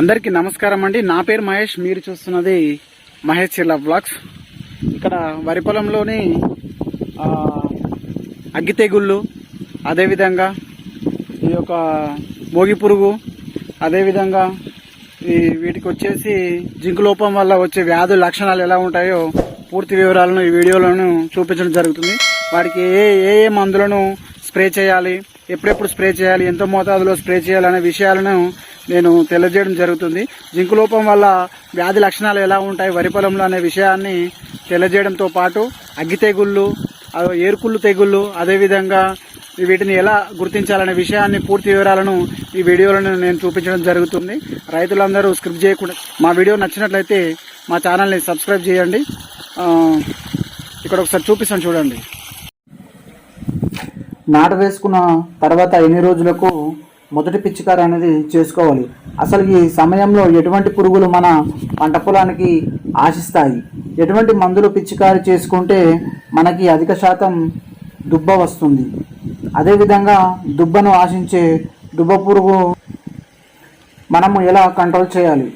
అందరికీ నమస్కారం అండి. నా పేరు మహేష్. మీరు చూస్తున్నది మహేష్ చిల్ల బ్లాగ్స్ ఇక్కడ వరి పొలంలోని అగ్గి తెగుళ్ళు అదేవిధంగా ఈ యొక్క మోగి పురుగు అదేవిధంగా ఈ వీటికి వచ్చేసి జింకు లోపం వల్ల వచ్చే వ్యాధుల లక్షణాలు ఎలా ఉంటాయో పూర్తి వివరాలను ఈ వీడియోలను చూపించడం జరుగుతుంది. వాటికి ఏ ఏ ఏ మందులను స్ప్రే చేయాలి ఎప్పుడెప్పుడు స్ప్రే చేయాలి ఎంత మోతాదులో స్ప్రే చేయాలి అనే విషయాలను నేను తెలియజేయడం జరుగుతుంది. జింకు లోపం వల్ల వ్యాధి లక్షణాలు ఎలా ఉంటాయి వరి పొలంలో అనే విషయాన్ని తెలియజేయడంతో పాటు అగ్గి తెగుళ్ళు ఏరుకుళ్ళు తెగుళ్ళు అదేవిధంగా వీటిని ఎలా గుర్తించాలనే విషయాన్ని పూర్తి వివరాలను ఈ వీడియోలను నేను చూపించడం జరుగుతుంది. రైతులందరూ స్క్రిప్ట్ చేయకుండా మా వీడియో నచ్చినట్లయితే మా ఛానల్ని సబ్స్క్రైబ్ చేయండి. ఇక్కడ ఒకసారి చూపిస్తాను చూడండి. నాటు వేసుకున్న తర్వాత ఎన్ని రోజులకు మొదటి పిచికారి అనేది చేసుకోవాలి. అసలు ఈ సమయంలో ఎటువంటి పురుగులు మన పంట పొలానికి ఆశిస్తాయి? ఎటువంటి మందులు పిచికారి చేసుకుంటే మనకి అధిక శాతం దుబ్బ వస్తుంది? అదేవిధంగా దుబ్బను ఆశించే దుబ్బ పురుగు మనము ఎలా కంట్రోల్ చేయాలి?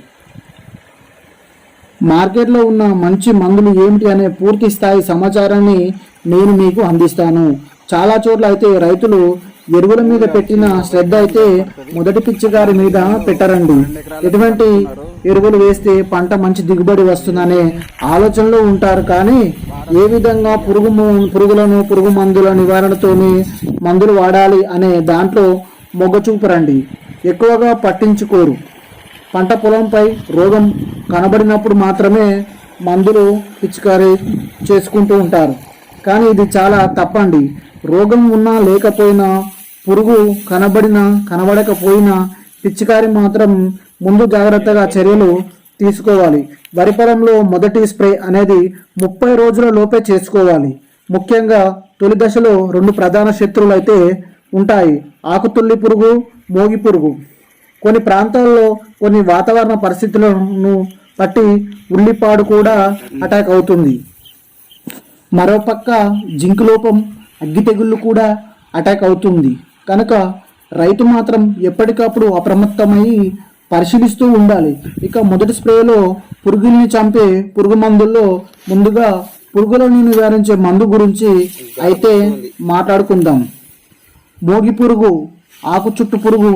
మార్కెట్లో ఉన్న మంచి మందులు ఏమిటి అనే పూర్తి స్థాయి సమాచారాన్ని నేను మీకు అందిస్తాను. చాలా చోట్ల అయితే రైతులు ఎరువుల మీద పెట్టిన శ్రద్ధ అయితే మొదటి పిచ్చిగారి మీద పెట్టరండి. ఎటువంటి ఎరువులు వేస్తే పంట మంచి దిగుబడి వస్తుందనే ఆలోచనలో ఉంటారు కానీ ఏ విధంగా పురుగు పురుగులను పురుగు మందుల నివారణతోని మందులు వాడాలి అనే దాంట్లో మొగ్గ చూపరండి. ఎక్కువగా పట్టించుకోరు. పంట పొలంపై రోగం కనబడినప్పుడు మాత్రమే మందులు పిచికారీ చేసుకుంటూ ఉంటారు. కానీ ఇది చాలా తప్పండి. రోగం ఉన్నా లేకపోయినా పురుగు కనబడినా కనబడకపోయినా పిచికారి మాత్రం ముందు జాగ్రత్తగా చర్యలు తీసుకోవాలి. వరి పొలంలో మొదటి స్ప్రే అనేది ముప్పై రోజుల లోపే చేసుకోవాలి. ముఖ్యంగా తొలి దశలో రెండు ప్రధాన శత్రువులు అయితే ఉంటాయి. ఆకుతుల్లి పురుగు మోగి పురుగు. కొన్ని ప్రాంతాల్లో కొన్ని వాతావరణ పరిస్థితులను బట్టి ఉల్లిపాడు కూడా అటాక్ అవుతుంది. మరోపక్క జింక్ లోపం అగ్గి తెగుళ్ళు కూడా అటాక్ అవుతుంది. కనుక రైతు మాత్రం ఎప్పటికప్పుడు అప్రమత్తమై పరిశీలిస్తూ ఉండాలి. ఇక మొదటి స్ప్రేలో పురుగుల్ని చంపే పురుగు మందుల్లో ముందుగా పురుగులను నివారించే మందు గురించి అయితే మాట్లాడుకుందాం. మోగి పురుగు ఆకు చుట్టు పురుగు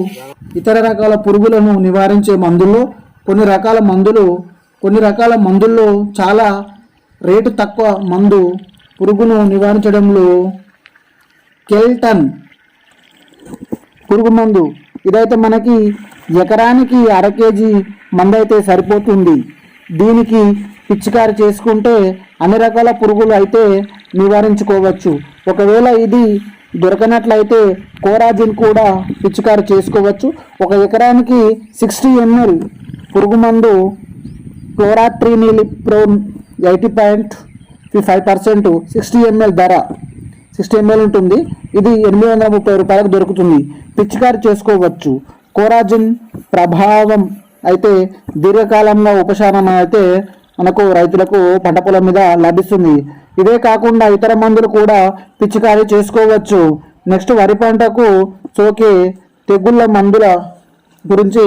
ఇతర రకాల పురుగులను నివారించే మందుల్లో కొన్ని రకాల మందులు కొన్ని రకాల మందుల్లో చాలా రేటు తక్కువ మందు పురుగును నివారించడంలో కెల్టన్ పురుగు మందు ఇదైతే మనకి ఎకరానికి అర కేజీ మందు అయితే సరిపోతుంది. దీనికి పిచికారి చేసుకుంటే అన్ని రకాల పురుగులు అయితే నివారించుకోవచ్చు. ఒకవేళ ఇది దొరకనట్లయితే కోరాజిన్ కూడా పిచికారి చేసుకోవచ్చు. ఒక ఎకరానికి సిక్స్టీ ఎంఎల్ పురుగు మందు chlorantraniliprole eighty point five percent sixty ML ధర. సిక్స్టీ ఎంఎల్ ఉంటుంది. ఇది ఎనిమిది వందల ముప్పై రూపాయలకు దొరుకుతుంది. పిచికారి చేసుకోవచ్చు. కోరాజిన్ ప్రభావం అయితే దీర్ఘకాలంగా ఉపశమనం అయితే మనకు రైతులకు పంట పొలం మీద లభిస్తుంది. ఇవే కాకుండా ఇతర మందులు కూడా పిచికారీ చేసుకోవచ్చు. నెక్స్ట్ వరి పంటకు సోకే తెగుళ్ళ మందుల గురించి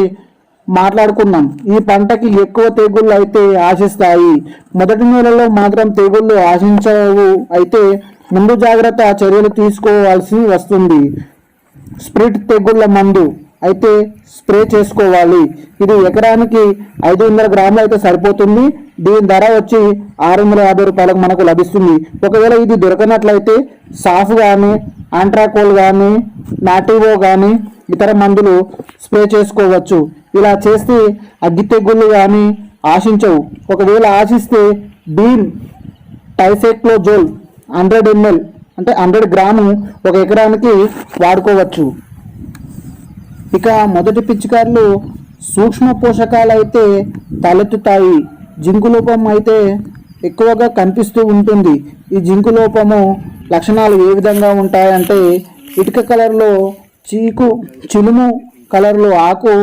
మాట్లాడుకున్నాం ఈ పంటకి ఎక్కువ తెగుళ్ళు అయితే ఆశిస్తాయి. మొదటి నెలలో మాత్రం తెగుళ్ళు ఆశించవు అయితే ముందు జాగ్రత్త చర్యలు తీసుకోవాల్సి వస్తుంది. స్ప్రిట్ తెగుళ్ళ మందు అయితే స్ప్రే చేసుకోవాలి. ఇది ఎకరానికి ఐదు వందల గ్రాములు అయితే సరిపోతుంది. దీని ధర వచ్చి ఆరు వందల యాభై రూపాయలకు మనకు లభిస్తుంది. ఒకవేళ ఇది దొరకనట్లయితే సాఫ్ కానీ ఆంట్రాకోల్ కానీ నాటివో కానీ ఇతర మందులు స్ప్రే చేసుకోవచ్చు. ఇలా చేస్తే అగ్గి తెగుళ్ళు కానీ ఆశించవు. ఒకవేళ ఆశిస్తే బీన్ టైసెక్లోజోల్ హండ్రెడ్ ఎంఎల్ అంటే హండ్రెడ్ గ్రాము ఒక ఎకరానికి వాడుకోవచ్చు. ఇక మొదటి పిచ్చికారులు సూక్ష్మ పోషకాలు అయితే తలెత్తుతాయి. జింకు లోపం అయితే ఎక్కువగా కనిపిస్తూ ఉంటుంది. ఈ జింకు లోపము లక్షణాలు ఏ విధంగా ఉంటాయంటే ఇటుక కలర్లో చీకు చిలుము కలర్లో ఆకు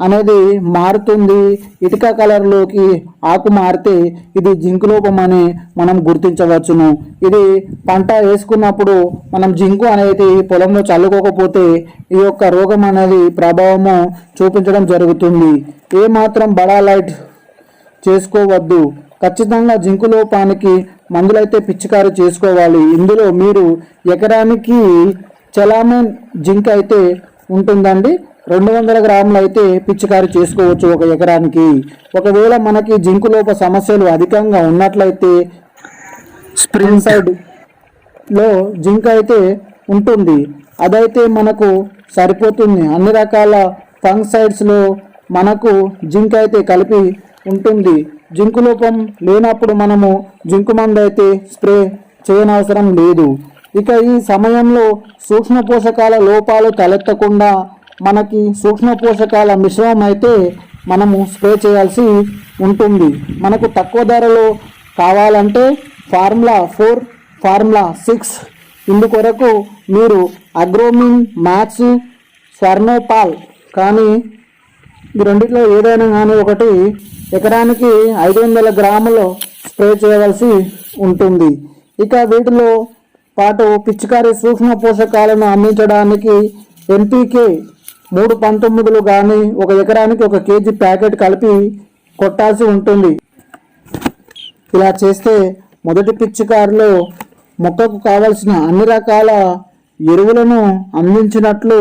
అనేది మారుతుంది. ఇటుక కలర్లోకి ఆకు మారితే ఇది జింకు లోపం అని మనం గుర్తించవచ్చును. ఇది పంట వేసుకున్నప్పుడు మనం జింకు అనేది పొలంలో చల్లుకోకపోతే ఈ యొక్క రోగం అనేది ప్రభావము చూపించడం జరుగుతుంది. ఏ మాత్రం బడా లైట్ చేసుకోవద్దు. ఖచ్చితంగా జింకు లోపానికి మందులైతే పిచ్చికారు చేసుకోవాలి. ఇందులో మీరు ఎకరానికి చలామెన్ జింక్ అయితే ఉంటుందండి. రెండు వందల గ్రాములు అయితే పిచికారీ చేసుకోవచ్చు ఒక ఎకరానికి. ఒకవేళ మనకి జింకు లోప సమస్యలు అధికంగా ఉన్నట్లయితే స్ప్రింగ్ సైడ్లో జింక్ అయితే ఉంటుంది. అదైతే మనకు సరిపోతుంది. అన్ని రకాల ఫంగ్సైడ్స్లో మనకు జింక్ అయితే కలిపి ఉంటుంది. జింకు లోపం లేనప్పుడు మనము జింకు మందు అయితే స్ప్రే చేయనవసరం లేదు. ఇక ఈ సమయంలో సూక్ష్మ పోషకాల లోపాలు తలెత్తకుండా మనకి సూక్ష్మ పోషకాల మిశ్రమం అయితే మనము స్ప్రే చేయాల్సి ఉంటుంది. మనకు తక్కువ ధరలో కావాలంటే ఫార్ములా ఫోర్ ఫార్ములా సిక్స్ ఇందుకొరకు మీరు అగ్రోమిన్ మ్యాథ్స్ స్వర్ణోపాల్ కానీ ఈ రెండిట్లో ఏదైనా కానీ ఒకటి ఎకరానికి ఐదు వందల గ్రాములు స్ప్రే చేయవలసి ఉంటుంది. ఇక వీటిలో పాటు పిచికారి సూక్ష్మ పోషకాలను అందించడానికి ఎన్పికే మూడు పంతొమ్మిదిలు కానీ ఒక ఎకరానికి ఒక కేజీ ప్యాకెట్ కలిపి కొట్టాల్సి ఉంటుంది. ఇలా చేస్తే మొదటి పిచ్చికారిలో మొక్కకు కావలసిన అన్ని రకాల ఎరువులను అందించినట్లు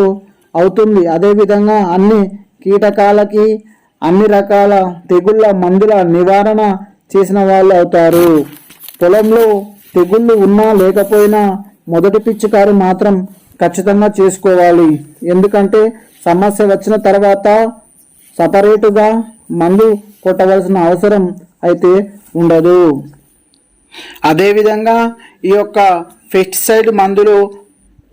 అవుతుంది. అదేవిధంగా అన్ని కీటకాలకి అన్ని రకాల తెగుళ్ళ మందుల నివారణ చేసిన వాళ్ళు అవుతారు. పొలంలో తెగుళ్ళు ఉన్నా లేకపోయినా మొదటి పిచ్చికారి మాత్రం ఖచ్చితంగా చేసుకోవాలి. ఎందుకంటే సమస్య వచ్చిన తర్వాత సపరేటుగా మందు కొట్టవలసిన అవసరం అయితే ఉండదు. అదేవిధంగా ఈ యొక్క పెస్టిసైడ్ మందులు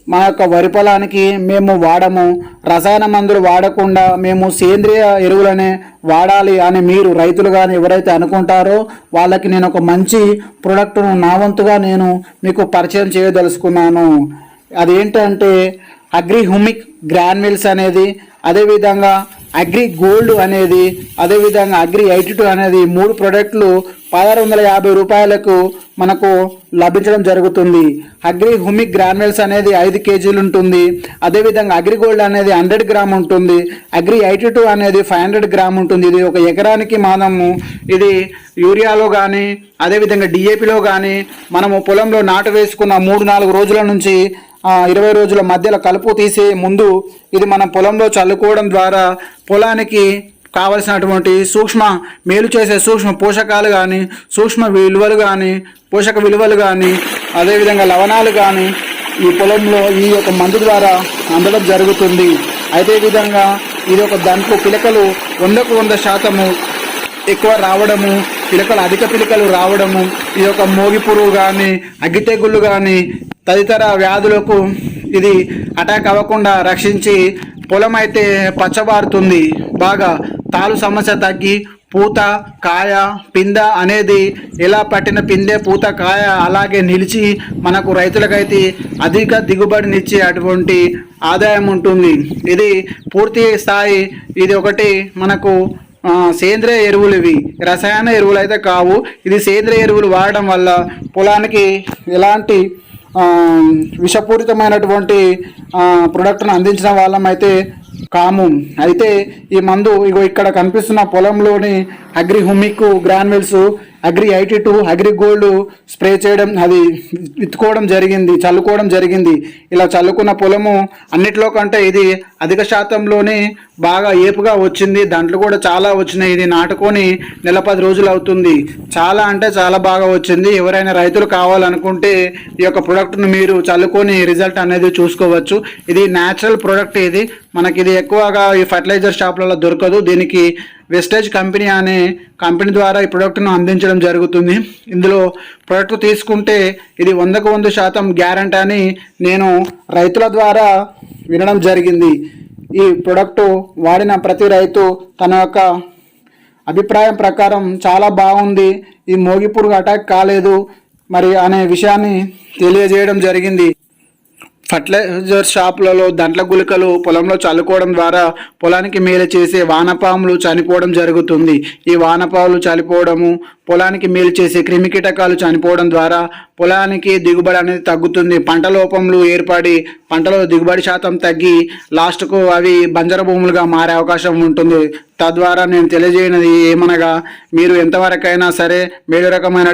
మా యొక్క వరి పొలానికి మేము వాడము రసాయన మందులు వాడకుండా మేము సేంద్రియ ఎరువులనే వాడాలి అని మీరు రైతులు కానీ ఎవరైతే అనుకుంటారో వాళ్ళకి నేను ఒక మంచి ప్రోడక్ట్ను నా వంతుగా నేను మీకు పరిచయం చేయదలుచుకున్నాను. అదేంటంటే అగ్రి హ్యూమిక్ అనేది అదేవిధంగా అగ్రి గోల్డ్ అనేది అదేవిధంగా అగ్రి ఎయిటీ టూ అనేది మూడు ప్రోడక్ట్లు పదహారు వందల యాభై రూపాయలకు మనకు లభించడం జరుగుతుంది. అగ్రి హుమిక్ గ్రాన్యుల్స్ అనేది ఐదు కేజీలు ఉంటుంది. అదేవిధంగా అగ్రి గోల్డ్ అనేది హండ్రెడ్ గ్రామ్ ఉంటుంది. అగ్రి ఎయిటీ టూ అనేది ఫైవ్ హండ్రెడ్ గ్రామ్ ఉంటుంది. ఇది ఒక ఎకరానికి మనము ఇది యూరియాలో కానీ అదేవిధంగా డిఏపిలో కానీ మనము పొలంలో నాటు వేసుకున్న మూడు నాలుగు రోజుల నుంచి ఇరవై రోజుల మధ్యలో కలుపు తీసే ముందు ఇది మనం పొలంలో చల్లుకోవడం ద్వారా పొలానికి కావలసినటువంటి సూక్ష్మ మేలు చేసే సూక్ష్మ పోషకాలు కానీ సూక్ష్మ విలువలు కానీ పోషక విలువలు కానీ అదేవిధంగా లవణాలు కానీ ఈ పొలంలో ఈ యొక్క మందు ద్వారా అందడం జరుగుతుంది. అదే విధంగా ఇది ఒక దాంట్లో పిలకలు వందకు వంద శాతము ఎక్కువ రావడము పిలకలు అధిక పిలకలు రావడము ఈ యొక్క మోగి పురుగు కానీ అగ్గి తెగుళ్ళు కానీ తదితర వ్యాధులకు ఇది అటాక్ అవ్వకుండా రక్షించి పొలం అయితే పచ్చబారుతుంది. బాగా తాలు సమస్య తగ్గి పూత కాయ పింద అనేది ఎలా పట్టిన పిందె పూత కాయ అలాగే నిలిచి మనకు రైతులకైతే అధిక దిగుబడినిచ్చే అటువంటి ఆదాయం ఉంటుంది. ఇది పూర్తి స్థాయి ఇది ఒకటి మనకు సేంద్రియ ఎరువులు ఇవి. రసాయన ఎరువులు అయితే కావు. ఇది సేంద్రియ ఎరువులు వాడడం వల్ల పొలానికి ఎలాంటి విషపూరితమైనటువంటి ప్రొడక్ట్ను అందించిన వాళ్ళం అయితే కాము. అయితే ఈ మందు ఇగో ఇక్కడ కనిపిస్తున్న పొలంలోని agri humic granules agri eighty two agri gold spray చేయడం అది విత్తుకోవడం జరిగింది చల్లుకోవడం జరిగింది. ఇలా చల్లుకున్న పొలము అన్నిట్లో కంటే ఇది అధిక శాతంలోనే బాగా ఏపుగా వచ్చింది. దాంట్లో కూడా చాలా వచ్చినాయి. ఇది నాటుకొని నెల పది రోజులు అవుతుంది. చాలా అంటే చాలా బాగా వచ్చింది. ఎవరైనా రైతులు కావాలనుకుంటే ఈ యొక్క ప్రోడక్ట్ను మీరు చల్లుకొని రిజల్ట్ అనేది చూసుకోవచ్చు. ఇది న్యాచురల్ ప్రోడక్ట్ ఇది. మనకి ఇది ఎక్కువగా ఈ ఫర్టిలైజర్ షాప్లలో దొరకదు. దీనికి వెస్టేజ్ కంపెనీ అనే కంపెనీ ద్వారా ఈ ప్రోడక్ట్ను అందించడం జరుగుతుంది. ఇందులో ప్రోడక్ట్ తీసుకుంటే ఇది వందకు వంద శాతం గ్యారంటీ అని నేను రైతుల ద్వారా వినడం జరిగింది. ఈ ప్రోడక్ట్ వాడిన ప్రతి రైతు తన యొక్క అభిప్రాయం ప్రకారం చాలా బాగుంది. ఈ మోగిపురుగు అటాక్ కాలేదు మరి అనే విషయాన్ని తెలియజేయడం జరిగింది. ఫర్టిలైజర్ షాపులలో దంట్ల గుళికలు పొలంలో చల్లుకోవడం ద్వారా పొలానికి మేలు చేసే వానపాములు చనిపోవడం జరుగుతుంది. ఈ వానపాములు చనిపోవడము పొలానికి మేలు చేసే క్రిమికీటకాలు చనిపోవడం ద్వారా పొలానికి దిగుబడి అనేది తగ్గుతుంది. పంట లోపములు ఏర్పడి పంటలో దిగుబడి శాతం తగ్గి లాస్ట్కు అవి బంజర భూములుగా మారే అవకాశం ఉంటుంది. తద్వారా నేను తెలియజేయనది ఏమనగా మీరు ఎంతవరకైనా సరే మేలు రకమైన